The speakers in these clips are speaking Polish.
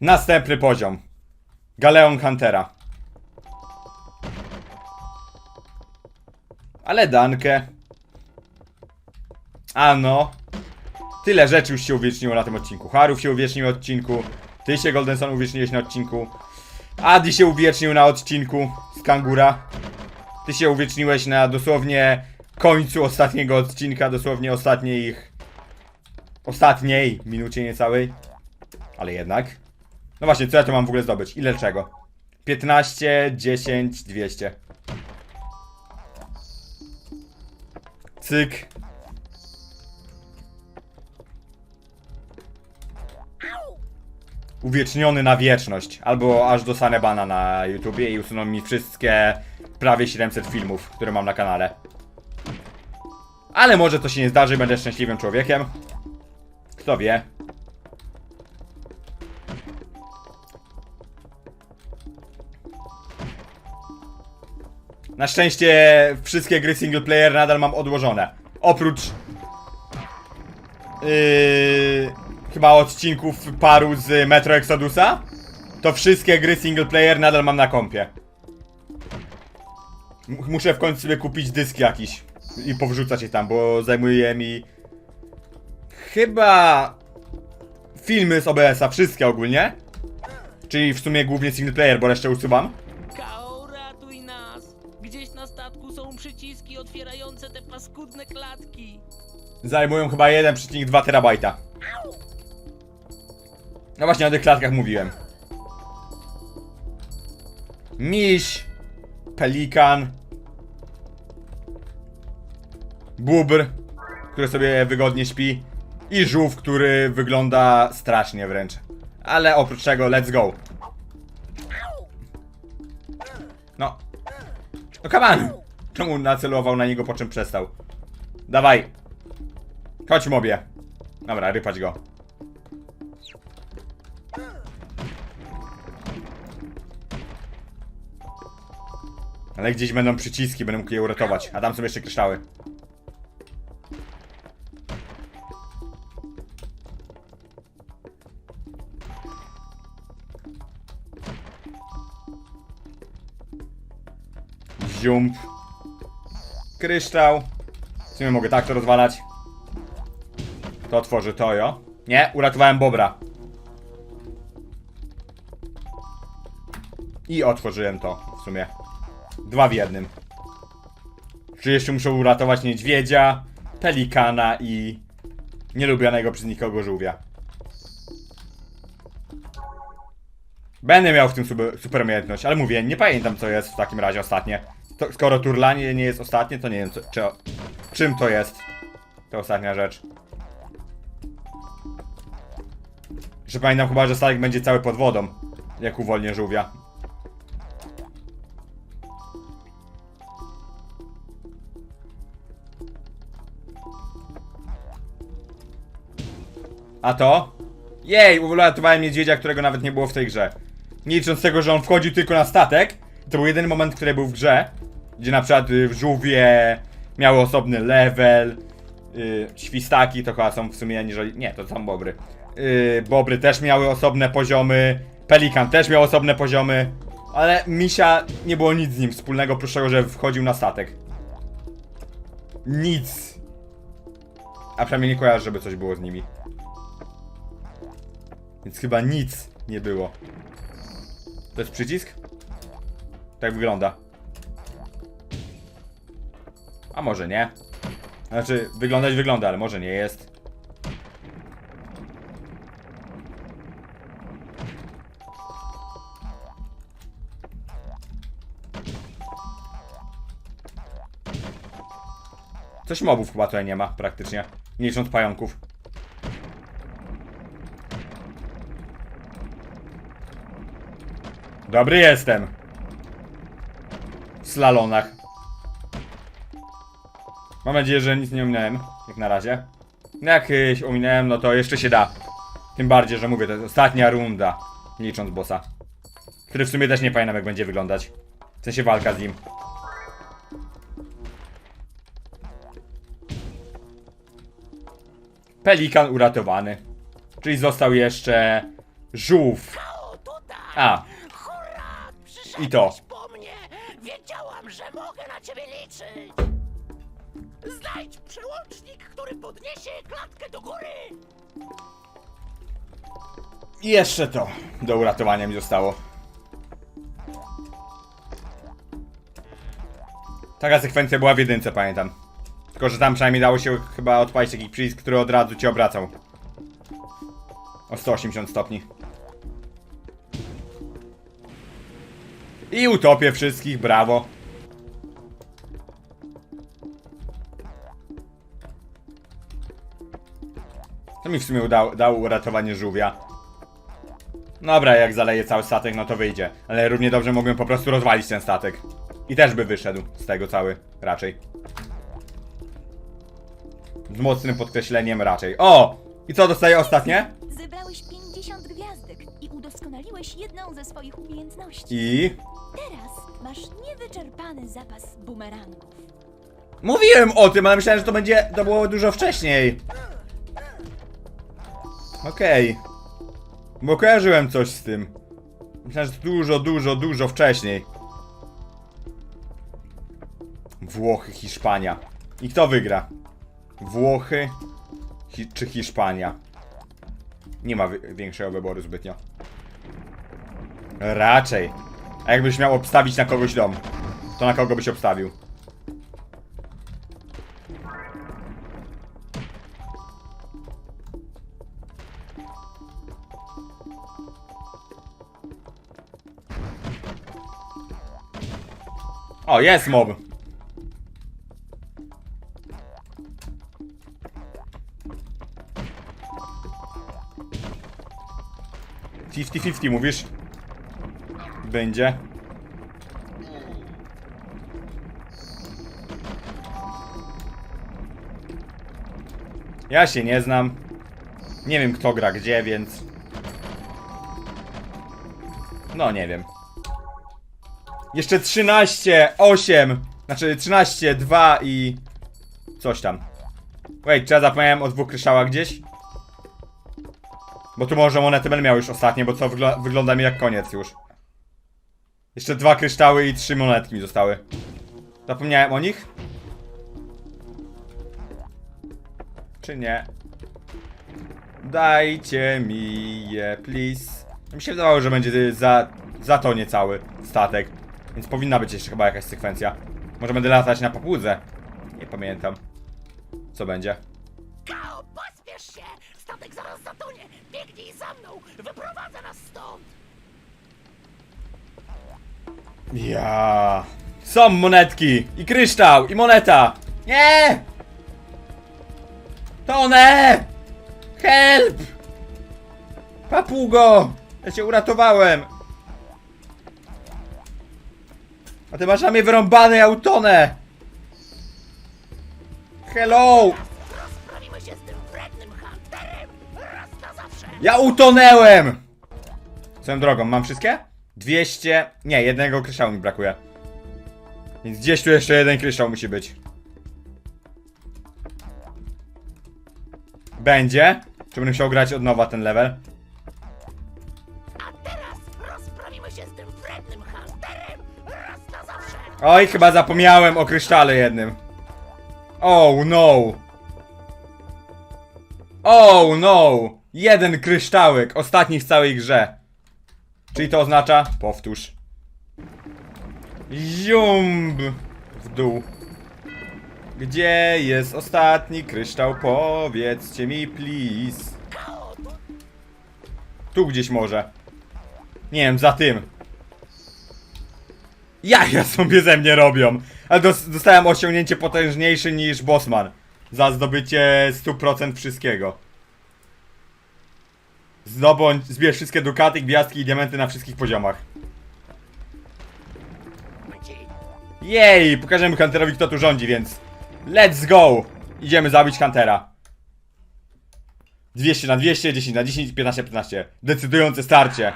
Następny poziom. Galeon Huntera. Ale dankę. Ano. Tyle rzeczy już się uwieczniło na tym odcinku. Harów się uwiecznił na odcinku. Ty się Golden Sun uwieczniłeś na odcinku. Adi się uwiecznił na odcinku z Kangura. Ty się uwieczniłeś na dosłownie końcu ostatniego odcinka, dosłownie ostatnich... Ostatniej minucie niecałej. Ale jednak. No właśnie, co ja tu mam w ogóle zdobyć? Ile czego? 15, 10, 200. Cyk. Uwieczniony na wieczność. Albo aż dostanę bana na YouTubie i usuną mi wszystkie prawie 700 filmów, które mam na kanale. Ale może to się nie zdarzy, będę szczęśliwym człowiekiem. Kto wie. Na szczęście wszystkie gry single player nadal mam odłożone. Oprócz yy, chyba odcinków paru z Metro Exodusa, to wszystkie gry single player nadal mam na kompie. M- Muszę w końcu sobie kupić dysk jakiś i powrzucać je tam, bo zajmuje mi chyba filmy z OBS-a, wszystkie ogólnie. Czyli w sumie głównie single player, bo resztę usuwam. Gdzieś na statku są przyciski otwierające te paskudne klatki. Zajmują chyba 1,2 terabajta. No właśnie o tych klatkach mówiłem. Miś, pelikan, bubr, który sobie wygodnie śpi i żółw, który wygląda strasznie wręcz. Ale oprócz tego, let's go. No come on! Czemu nacelował na niego, po czym przestał? Dawaj. Chodź mobie. Dobra, rypać go. Ale gdzieś będą przyciski, będę mógł je uratować. A tam są jeszcze kryształy. Ziump. Kryształ. W sumie mogę tak to rozwalać. To otworzy to, jo. Nie, uratowałem Bobra. I otworzyłem to, w sumie. Dwa w jednym. Czy jeszcze muszę uratować niedźwiedzia, pelikana i nielubianego przez nikogo żółwia. Będę miał w tym super, super umiejętność, ale mówię, nie pamiętam co jest w takim razie ostatnie. To, skoro turlanie nie jest ostatnie, to nie wiem co, czy, czym to jest. To ostatnia rzecz. Że pamiętam chyba, że statek będzie cały pod wodą. Jak uwolnię żółwia. A to? Jej, uratowałem niedźwiedzia, którego nawet nie było w tej grze. Nie licząc tego, że on wchodził tylko na statek. To był jedyny moment, który był w grze. Gdzie na przykład y, żółwie miały osobny level. Y, świstaki to chyba są w sumie aniżeli. Nie, to są bobry. Y, bobry też miały osobne poziomy. Pelikan też miał osobne poziomy. Ale misia nie było nic z nim wspólnego, oprócz tego, że wchodził na statek. Nic. A przynajmniej nie kojarzę, żeby coś było z nimi. Więc chyba nic nie było. To jest przycisk? Tak wygląda. A może nie? Znaczy, wyglądać wygląda, ale może nie jest. Coś mobów chyba tutaj nie ma, praktycznie. Nie licząc pająków. Dobry jestem. W slalonach. Mam nadzieję, że nic nie ominąłem, jak na razie. No jak y, ominąłem, no to jeszcze się da. Tym bardziej, że mówię, to jest ostatnia runda, licząc bossa. Który w sumie też nie pamiętam jak będzie wyglądać. W sensie walka z nim. Pelikan uratowany. Czyli został jeszcze żółw A, I to. Wiedziałam, że mogę na ciebie liczyć! Znajdź przełącznik, który podniesie klatkę do góry! i jeszcze to do uratowania mi zostało. Taka sekwencja była w jedynce, pamiętam. Tylko, że tam przynajmniej dało się chyba odpalić taki przycisk, który od razu cię obracał. O 180 stopni. I utopię wszystkich, brawo. To mi w sumie udało, dało uratowanie żółwia. Dobra, jak zaleje cały statek, no to wyjdzie. Ale równie dobrze mogłem po prostu rozwalić ten statek. I też by wyszedł z tego cały, raczej. Z mocnym podkreśleniem raczej. O! I co dostaję ostatnie? Zebrałeś 50 gwiazdek i udoskonaliłeś jedną ze swoich umiejętności. I... Teraz masz niewyczerpany zapas bumerangów. Mówiłem o tym, ale myślałem, że to będzie. To było dużo wcześniej. Okej. Bo kojarzyłem coś z tym. Myślałem, że dużo, dużo, dużo wcześniej. Włochy, Hiszpania. I kto wygra? Włochy hi czy Hiszpania? Nie ma wi- większego wyboru zbytnio. Raczej. A jakbyś miał obstawić na kogoś dom, to na kogo byś obstawił? O, jest mob. Fifty fifty mówisz? Będzie. Ja się nie znam. Nie wiem kto gra gdzie, więc... No nie wiem. Jeszcze 13, 8. Znaczy 13, 2 i... Coś tam. Wait, czy ja zapomniałem o dwóch kryształach gdzieś? Bo tu może monety będę miał już ostatnie, bo co wygl wygląda mi jak koniec już. Jeszcze dwa kryształy i trzy monetki mi zostały. Zapomniałem o nich? Czy nie? Dajcie mi je, please. Mi się wydawało, że będzie za, za to niecały statek. Więc powinna być jeszcze chyba jakaś sekwencja. Może będę latać na papudze? Nie pamiętam. Co będzie? Kao, pospiesz się! Statek zaraz zatonie! Biegnij za mną! Wyprowadzę nas stąd! Ja. Są monetki! I kryształ! I moneta! Nie! To one! Help! Papugo! Ja cię uratowałem! A ty masz na mnie wyrąbane, ja utonę! Hello! Rozprawimy się z tym wrednym hunterem raz na zawsze! Ja utonęłem! Swoją drogą, mam wszystkie? 200... Nie, jednego kryształu mi brakuje. Więc gdzieś tu jeszcze jeden kryształ musi być. Będzie? Czy będę musiał grać od nowa ten level? Oj, chyba zapomniałem o krysztale jednym. Oh no! Oh no! Jeden kryształek, ostatni w całej grze. Czyli to oznacza? Powtórz. Ziumb w dół. Gdzie jest ostatni kryształ? Powiedzcie mi, please. Tu gdzieś może. Nie wiem, za tym. Jaja sobie ze mnie robią. Ale dos dostałem osiągnięcie potężniejsze niż Bossman. Za zdobycie 100% wszystkiego. Zdobądź, zbierz wszystkie dukaty, gwiazdki i diamenty na wszystkich poziomach. Jej, pokażemy Hunterowi kto tu rządzi, więc let's go! Idziemy zabić Huntera. 200 na 200, 10 na 10, 15 na 15. Decydujące starcie.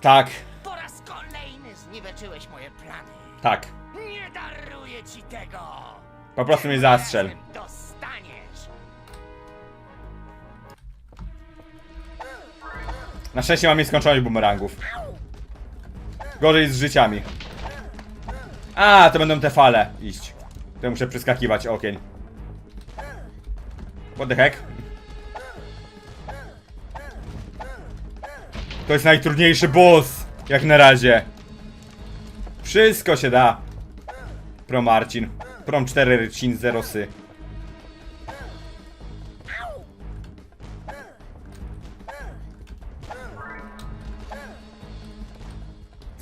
Tak. Po raz kolejny zniweczyłeś moje plany. Tak. Nie daruję ci tego. Po prostu mnie zastrzel. Dostaniesz. Na szczęście mam nieskończoność bumerangów. Gorzej z życiami. A, to będą te fale iść. To muszę przeskakiwać okien. What the heck? To jest najtrudniejszy boss, jak na razie. Wszystko się da. Pro Marcin. Prom 4 Rycin 0 sy.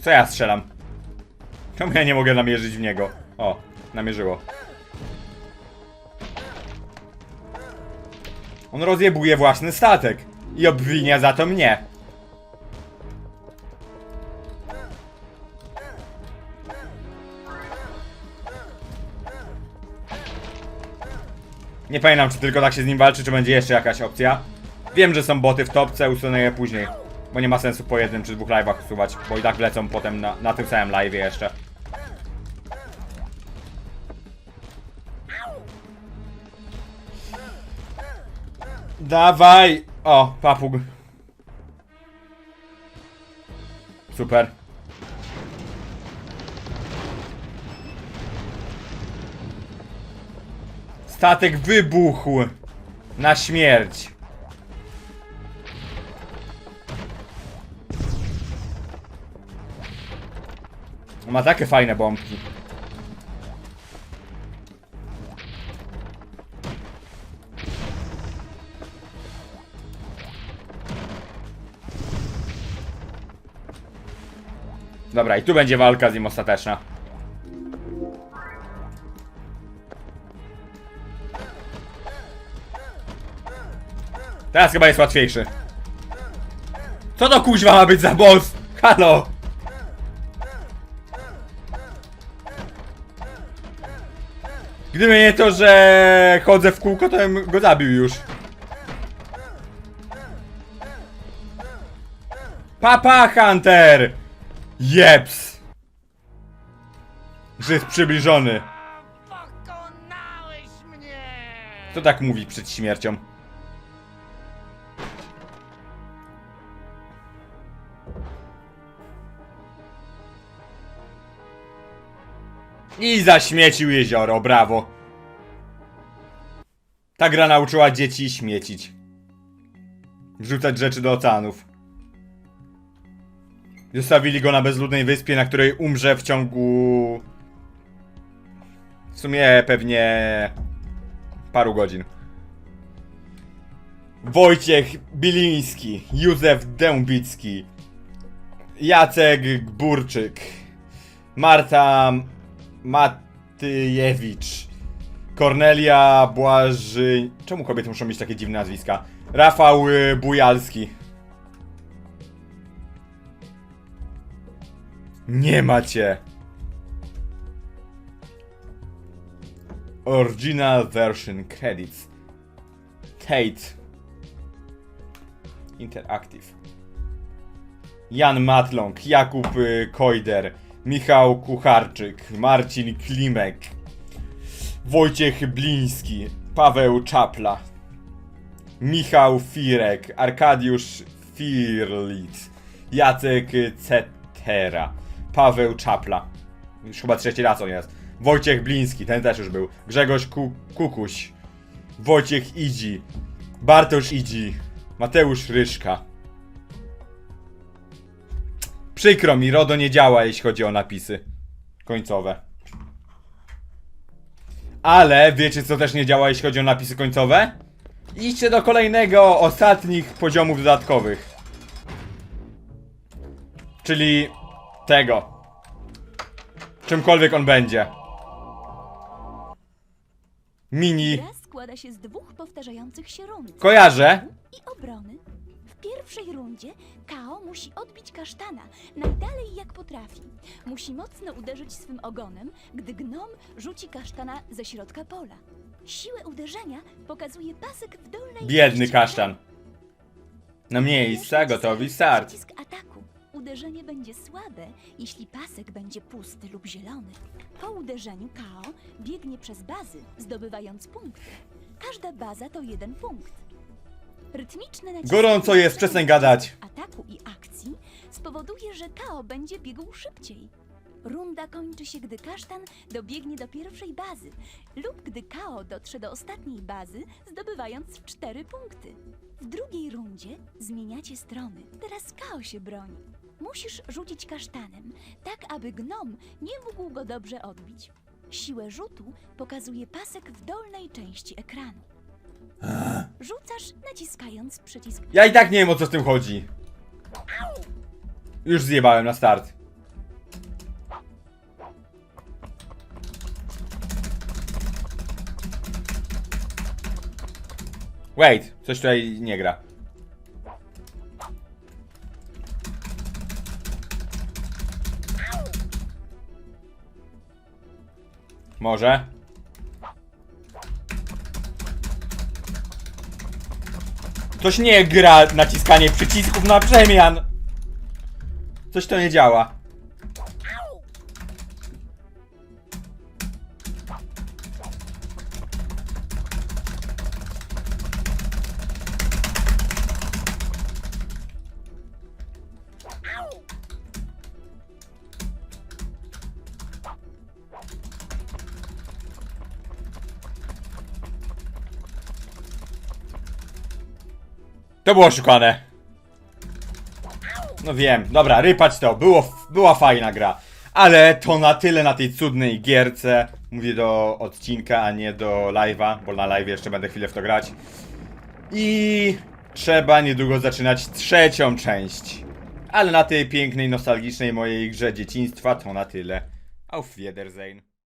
Co ja strzelam? Czemu ja nie mogę namierzyć w niego? O, namierzyło. On rozjebuje własny statek. I obwinia za to mnie. Nie pamiętam, czy tylko tak się z nim walczy, czy będzie jeszcze jakaś opcja. Wiem, że są boty w topce, usunę je później. Bo nie ma sensu po jednym czy dwóch live'ach usuwać, bo i tak lecą potem na, na tym samym live'ie jeszcze. Dawaj! O, papug. Super. Statek wybuchł na śmierć. Ma takie fajne bombki. Dobra, i tu będzie walka z nim ostateczna. Teraz chyba jest łatwiejszy. Co to kuźwa ma być za boss? Halo! Gdyby nie to, że chodzę w kółko, to bym go zabił już. Papa Hunter! Jeps! Że jest przybliżony. Pokonałeś mnie! Kto tak mówi przed śmiercią? I zaśmiecił jezioro, brawo. Ta gra nauczyła dzieci śmiecić. Wrzucać rzeczy do oceanów. Zostawili go na bezludnej wyspie, na której umrze w ciągu... W sumie pewnie... paru godzin. Wojciech Biliński, Józef Dębicki, Jacek Gburczyk, Marta Matyjewicz, Kornelia Błaży... Czemu kobiety muszą mieć takie dziwne nazwiska? Rafał y, Bujalski. Nie macie. Original version credits. Tate. Interactive. Jan Matląg, Jakub y, Kojder, Michał Kucharczyk, Marcin Klimek, Wojciech Bliński, Paweł Czapla, Michał Firek, Arkadiusz Firlic, Jacek Cetera, Paweł Czapla. Już chyba trzeci raz on jest. Wojciech Bliński, ten też już był. Grzegorz Ku Kukuś, Wojciech Idzi, Bartosz Idzi, Mateusz Ryszka. Przykro mi, RODO nie działa, jeśli chodzi o napisy końcowe. Ale wiecie, co też nie działa, jeśli chodzi o napisy końcowe? Idźcie do kolejnego, ostatnich poziomów dodatkowych. Czyli tego. Czymkolwiek on będzie. Mini. Gra składa się z dwóch powtarzających się rund. Kojarzę. I obrony. W pierwszej rundzie Kao musi odbić kasztana najdalej jak potrafi. Musi mocno uderzyć swym ogonem, gdy gnom rzuci kasztana ze środka pola. Siłę uderzenia pokazuje pasek w dolnej Biedny części kasztan. Na miejsca, gotowi start. Przycisk ataku. Uderzenie będzie słabe, jeśli pasek będzie pusty lub zielony. Po uderzeniu KO biegnie przez bazy, zdobywając punkty. Każda baza to jeden punkt. Rytmiczne Gorąco jest, przestań gadać. Ataku spowoduje, że Kao będzie biegł szybciej. Runda kończy się, gdy kasztan dobiegnie do pierwszej bazy lub gdy Kao dotrze do ostatniej bazy, zdobywając cztery punkty. W drugiej rundzie zmieniacie strony. Teraz Kao się broni. Musisz rzucić kasztanem, tak aby gnom nie mógł go dobrze odbić. Siłę rzutu pokazuje pasek w dolnej części ekranu. Rzucasz naciskając przycisk Ja i tak nie wiem o co z tym chodzi. Już zjebałem na start. Wait, coś tutaj nie gra. Może? Coś nie gra naciskanie przycisków na przemian. Coś to nie działa. To było szukane. No wiem, dobra, rypać to, było, była fajna gra. Ale to na tyle na tej cudnej gierce. Mówię do odcinka, a nie do live'a, bo na live jeszcze będę chwilę w to grać. I trzeba niedługo zaczynać trzecią część. Ale na tej pięknej, nostalgicznej mojej grze dzieciństwa to na tyle. Auf Wiedersehen.